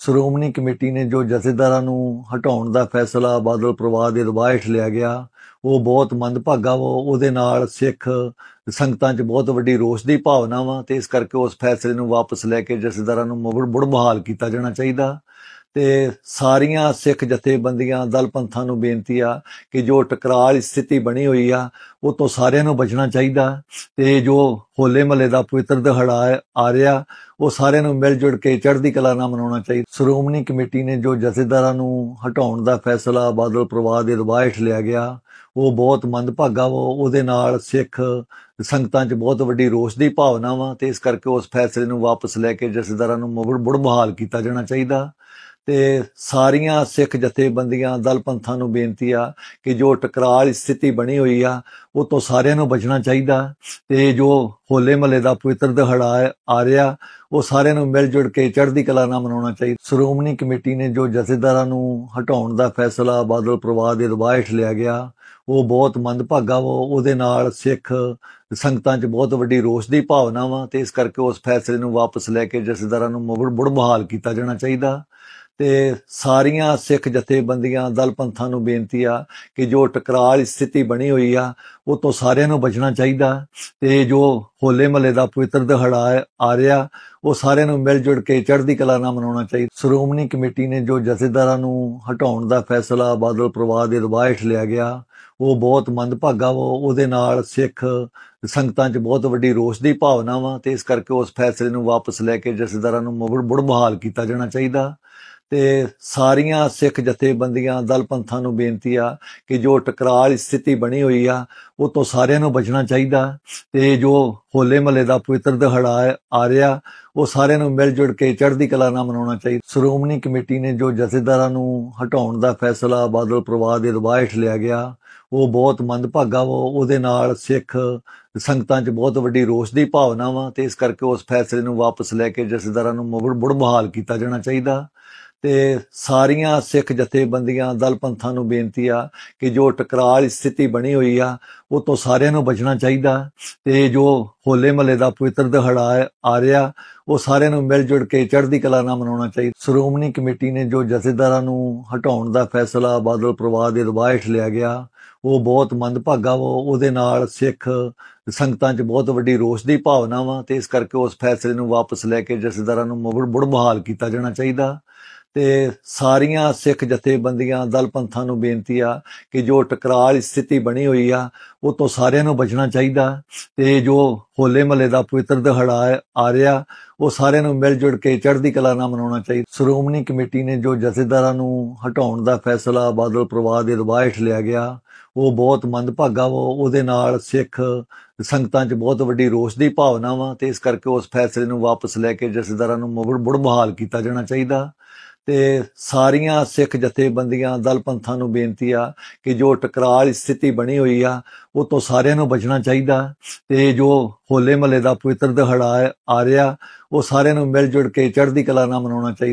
Shiromani committee ਨੇ ਜੋ ਜਥੇਦਾਰਾਂ ਨੂੰ ਹਟਾਉਣ ਦਾ ਫੈਸਲਾ ਬਾਦਲ ਪਰਿਵਾਰ ਦੇ ਦਬਾਅ ਹੇਠ ਲਿਆ ਗਿਆ, ਉਹ ਬਹੁਤ ਮੰਦਭਾਗਾ ਵਾ, ਉਹਦੇ ਨਾਲ ਸਿੱਖ ਸੰਗਤਾਂ 'ਚ ਬਹੁਤ ਵੱਡੀ ਰੋਸ ਦੀ ਭਾਵਨਾ ਵਾ ਤੇ ਇਸ ਕਰਕੇ ਉਸ ਫੈਸਲੇ ਨੂੰ ਵਾਪਸ ਲੈ ਕੇ ਜਥੇਦਾਰਾਂ ਨੂੰ ਮੁੜ ਮੁੜ ਬਹਾਲ ਕੀਤਾ ਜਾਣਾ ਚਾਹੀਦਾ। ਤੇ ਸਾਰੀਆਂ ਸਿੱਖ ਜਥੇਬੰਦੀਆਂ, ਦਲ ਪੰਥਾਂ ਨੂੰ ਬੇਨਤੀ ਆ ਕਿ ਜੋ ਟਕਰਾਅ ਸਥਿਤੀ ਬਣੀ ਹੋਈ ਆ, ਉਹ ਤੋਂ ਸਾਰਿਆਂ ਨੂੰ ਬਚਣਾ ਚਾਹੀਦਾ ਤੇ ਜੋ ਹੋਲੇ ਮਹੱਲੇ ਦਾ ਪਵਿੱਤਰ ਦਿਹਾੜਾ ਆ ਰਿਹਾ। ਉਹ ਸਾਰਿਆਂ ਨੂੰ ਮਿਲ ਜੁਲ ਕੇ ਚੜ੍ਹਦੀ ਕਲਾ ਨਾਲ ਮਨਾਉਣਾ ਚਾਹੀਦਾ। ਸ਼੍ਰੋਮਣੀ ਕਮੇਟੀ ਨੇ ਜੋ ਜਥੇਦਾਰਾਂ ਨੂੰ ਹਟਾਉਣ ਦਾ ਫੈਸਲਾ ਬਾਦਲ ਪਰਿਵਾਰ ਦੇ ਦਬਾਅ ਹੇਠ ਲਿਆ ਗਿਆ, ਉਹ ਬਹੁਤ ਮੰਦਭਾਗਾ ਵਾ। ਉਹਦੇ ਨਾਲ ਸਿੱਖ ਸੰਗਤਾਂ 'ਚ ਬਹੁਤ ਵੱਡੀ ਰੋਸ ਦੀ ਭਾਵਨਾ ਵਾ ਤੇ ਇਸ ਕਰਕੇ ਉਸ ਫੈਸਲੇ ਨੂੰ ਵਾਪਸ ਲੈ ਕੇ ਜਥੇਦਾਰਾਂ ਨੂੰ ਮੁੜ ਮੁੜ ਬਹਾਲ ਕੀਤਾ ਜਾਣਾ ਚਾਹੀਦਾ। ਤੇ ਸਾਰੀਆਂ ਸਿੱਖ ਜਥੇਬੰਦੀਆਂ ਦਲ ਪੰਥਾਂ ਨੂੰ ਬੇਨਤੀ ਆ ਕਿ ਜੋ ਟਕਰਾਅ ਵਾਲੀ ਸਥਿਤੀ ਬਣੀ ਹੋਈ ਆ ਉਹ ਤੋਂ ਸਾਰਿਆਂ ਨੂੰ ਬਚਣਾ ਚਾਹੀਦਾ। ਤੇ ਜੋ ਹੋਲੇ ਮਹੱਲੇ ਦਾ ਪਵਿੱਤਰ ਦਿਹਾੜਾ ਆ ਰਿਹਾ, ਉਹ ਸਾਰਿਆਂ ਨੂੰ ਮਿਲ ਜੁਲ ਕੇ ਚੜ੍ਹਦੀ ਕਲਾ ਨਾਲ ਮਨਾਉਣਾ ਚਾਹੀਦਾ। ਸ਼੍ਰੋਮਣੀ ਕਮੇਟੀ ਨੇ ਜੋ ਜਥੇਦਾਰਾਂ ਨੂੰ ਹਟਾਉਣ ਦਾ ਫੈਸਲਾ ਬਾਦਲ ਪਰਿਵਾਰ ਦੇ ਦਬਾਅ ਹੇਠ ਲਿਆ ਗਿਆ, ਉਹ ਬਹੁਤ ਮੰਦਭਾਗਾ ਵਾ। ਉਹਦੇ ਨਾਲ ਸਿੱਖ ਸੰਗਤਾਂ 'ਚ ਬਹੁਤ ਵੱਡੀ ਰੋਸ ਦੀ ਭਾਵਨਾ ਵਾ ਤੇ ਇਸ ਕਰਕੇ ਉਸ ਫੈਸਲੇ ਨੂੰ ਵਾਪਸ ਲੈ ਕੇ ਜਥੇਦਾਰਾਂ ਨੂੰ ਮੁੜ ਮੁੜ ਬਹਾਲ ਕੀਤਾ ਜਾਣਾ ਚਾਹੀਦਾ। ਤੇ ਸਾਰੀਆਂ ਸਿੱਖ ਜਥੇਬੰਦੀਆਂ, ਦਲ ਪੰਥਾਂ ਨੂੰ ਬੇਨਤੀ ਆ ਕਿ ਜੋ ਟਕਰਾਅ ਸਥਿਤੀ ਬਣੀ ਹੋਈ ਆ, ਉਹ ਤੋਂ ਸਾਰਿਆਂ ਨੂੰ ਬਚਣਾ ਚਾਹੀਦਾ ਤੇ ਜੋ ਹੋਲੇ ਮਹੱਲੇ ਦਾ ਪਵਿੱਤਰ ਦਿਹਾੜਾ ਆ ਰਿਹਾ। ਉਹ ਸਾਰਿਆਂ ਨੂੰ ਮਿਲ ਜੁਲ ਕੇ ਚੜ੍ਹਦੀ ਕਲਾ ਨਾਲ ਮਨਾਉਣਾ ਚਾਹੀਦਾ। ਸ਼੍ਰੋਮਣੀ ਕਮੇਟੀ ਨੇ ਜੋ ਜਥੇਦਾਰਾਂ ਨੂੰ ਹਟਾਉਣ ਦਾ ਫੈਸਲਾ ਬਾਦਲ ਪਰਿਵਾਰ ਦੇ ਦਬਾਅ ਹੇਠ ਲਿਆ ਗਿਆ, ਉਹ ਬਹੁਤ ਮੰਦਭਾਗਾ ਵਾ। ਉਹਦੇ ਨਾਲ ਸਿੱਖ ਸੰਗਤਾਂ 'ਚ ਬਹੁਤ ਵੱਡੀ ਰੋਸ ਦੀ ਭਾਵਨਾ ਵਾ ਤੇ ਇਸ ਕਰਕੇ ਉਸ ਫੈਸਲੇ ਨੂੰ ਵਾਪਸ ਲੈ ਕੇ ਜਥੇਦਾਰਾਂ ਨੂੰ ਮੁੜ ਮੁੜ ਬਹਾਲ ਕੀਤਾ ਜਾਣਾ ਚਾਹੀਦਾ। ਤੇ ਸਾਰੀਆਂ ਸਿੱਖ ਜਥੇਬੰਦੀਆਂ, ਦਲ ਪੰਥਾਂ ਨੂੰ ਬੇਨਤੀ ਆ ਕਿ ਜੋ ਟਕਰਾਅ ਸਥਿਤੀ ਬਣੀ ਹੋਈ ਆ, ਉਹ ਤੋਂ ਸਾਰਿਆਂ ਨੂੰ ਬਚਣਾ ਚਾਹੀਦਾ। ਤੇ ਜੋ ਹੋਲੇ ਮਹੱਲੇ ਦਾ ਪਵਿੱਤਰ ਦਿਹਾੜਾ ਆ ਰਿਹਾ। ਉਹ ਸਾਰਿਆਂ ਨੂੰ ਮਿਲ ਜੁਲ ਕੇ ਚੜ੍ਹਦੀ ਕਲਾ ਨਾਲ ਮਨਾਉਣਾ ਚਾਹੀਦਾ। ਸ਼੍ਰੋਮਣੀ ਕਮੇਟੀ ਨੇ ਜੋ ਜਥੇਦਾਰਾਂ ਨੂੰ ਹਟਾਉਣ ਦਾ ਫੈਸਲਾ ਬਾਦਲ ਪਰਿਵਾਰ ਦੇ ਦਬਾਅ ਹੇਠ ਲਿਆ ਗਿਆ, ਉਹ ਬਹੁਤ ਮੰਦਭਾਗਾ ਵਾ। ਉਹਦੇ ਨਾਲ ਸਿੱਖ ਸੰਗਤਾਂ 'ਚ ਬਹੁਤ ਵੱਡੀ ਰੋਸ ਦੀ ਭਾਵਨਾ ਵਾ ਤੇ ਇਸ ਕਰਕੇ ਉਸ ਫੈਸਲੇ ਨੂੰ ਵਾਪਸ ਲੈ ਕੇ ਜਥੇਦਾਰਾਂ ਨੂੰ ਮੁੜ ਮੁੜ ਬਹਾਲ ਕੀਤਾ ਜਾਣਾ ਚਾਹੀਦਾ। ਤੇ ਸਾਰੀਆਂ ਸਿੱਖ ਜਥੇਬੰਦੀਆਂ, ਦਲ ਪੰਥਾਂ ਨੂੰ ਬੇਨਤੀ ਆ ਕਿ ਜੋ ਟਕਰਾਅ ਸਥਿਤੀ ਬਣੀ ਹੋਈ ਆ, ਉਹ ਤੋਂ ਸਾਰਿਆਂ ਨੂੰ ਬਚਣਾ ਚਾਹੀਦਾ। ਤੇ ਜੋ ਹੋਲੇ ਮਹੱਲੇ ਦਾ ਪਵਿੱਤਰ ਦਿਹਾੜਾ ਆ ਰਿਹਾ, ਉਹ ਸਾਰਿਆਂ ਨੂੰ ਮਿਲ ਜੁਲ ਕੇ ਚੜ੍ਹਦੀ ਕਲਾ ਨਾਲ ਮਨਾਉਣਾ ਚਾਹੀਦਾ। ਸ਼੍ਰੋਮਣੀ ਕਮੇਟੀ ਨੇ ਜੋ ਜਥੇਦਾਰਾਂ ਨੂੰ ਹਟਾਉਣ ਦਾ ਫੈਸਲਾ ਬਾਦਲ ਪਰਿਵਾਰ ਦੇ ਦਬਾਅ ਹੇਠ ਲਿਆ ਗਿਆ, ਉਹ ਬਹੁਤ ਮੰਦਭਾਗਾ ਵਾ। ਉਹਦੇ ਨਾਲ ਸਿੱਖ ਸੰਗਤਾਂ 'ਚ ਬਹੁਤ ਵੱਡੀ ਰੋਸ ਦੀ ਭਾਵਨਾ ਵਾ ਤੇ ਇਸ ਕਰਕੇ ਉਸ ਫੈਸਲੇ ਨੂੰ ਵਾਪਸ ਲੈ ਕੇ ਜਥੇਦਾਰਾਂ ਨੂੰ ਮੁੜ ਮੁੜ ਬਹਾਲ ਕੀਤਾ ਜਾਣਾ ਚਾਹੀਦਾ। ਤੇ ਸਾਰੀਆਂ ਸਿੱਖ ਜਥੇਬੰਦੀਆਂ, ਦਲ ਪੰਥਾਂ ਨੂੰ ਬੇਨਤੀ ਆ ਕਿ ਜੋ ਟਕਰਾਅ ਸਥਿਤੀ ਬਣੀ ਹੋਈ ਆ ਉਹ ਤੋਂ ਸਾਰਿਆਂ ਨੂੰ ਬਚਣਾ ਚਾਹੀਦਾ। ਤੇ ਜੋ ਹੋਲੇ ਮਹੱਲੇ ਦਾ ਪਵਿੱਤਰ ਦਿਹਾੜਾ ਆ ਰਿਹਾ, ਉਹ ਸਾਰਿਆਂ ਨੂੰ ਮਿਲ ਜੁਲ ਕੇ ਚੜ੍ਹਦੀ ਕਲਾ ਨਾਲ ਮਨਾਉਣਾ ਚਾਹੀਦਾ। ਸ਼੍ਰੋਮਣੀ ਕਮੇਟੀ ਨੇ ਜੋ ਜਥੇਦਾਰਾਂ ਨੂੰ ਹਟਾਉਣ ਦਾ ਫੈਸਲਾ ਬਾਦਲ ਪਰਿਵਾਰ ਦੇ ਦਬਾਅ ਹੇਠ ਲਿਆ ਗਿਆ, ਉਹ ਬਹੁਤ ਮੰਦਭਾਗਾ ਵਾ। ਉਹਦੇ ਨਾਲ ਸਿੱਖ ਸੰਗਤਾਂ 'ਚ ਬਹੁਤ ਵੱਡੀ ਰੋਸ ਦੀ ਭਾਵਨਾ ਵਾ ਤੇ ਇਸ ਕਰਕੇ ਉਸ ਫੈਸਲੇ ਨੂੰ ਵਾਪਸ ਲੈ ਕੇ ਜਥੇਦਾਰਾਂ ਨੂੰ ਮੁੜ ਮੁੜ ਬਹਾਲ ਕੀਤਾ ਜਾਣਾ ਚਾਹੀਦਾ। ਤੇ ਸਾਰੀਆਂ ਸਿੱਖ ਜਥੇਬੰਦੀਆਂ, ਦਲ ਪੰਥਾਂ ਨੂੰ ਬੇਨਤੀ ਆ ਕਿ ਜੋ ਟਕਰਾਅ ਵਾਲੀ ਸਥਿਤੀ ਬਣੀ ਹੋਈ ਆ, ਉਹ ਤੋਂ ਸਾਰਿਆਂ ਨੂੰ ਬਚਣਾ ਚਾਹੀਦਾ। ਤੇ ਜੋ ਹੋਲੇ ਮਹੱਲੇ ਦਾ ਪਵਿੱਤਰ ਦਿਹਾੜਾ ਆ ਰਿਹਾ, ਉਹ ਸਾਰਿਆਂ ਨੂੰ ਮਿਲ ਜੁਲ ਕੇ ਚੜ੍ਹਦੀ ਕਲਾ ਨਾਲ ਮਨਾਉਣਾ ਚਾਹੀਦਾ।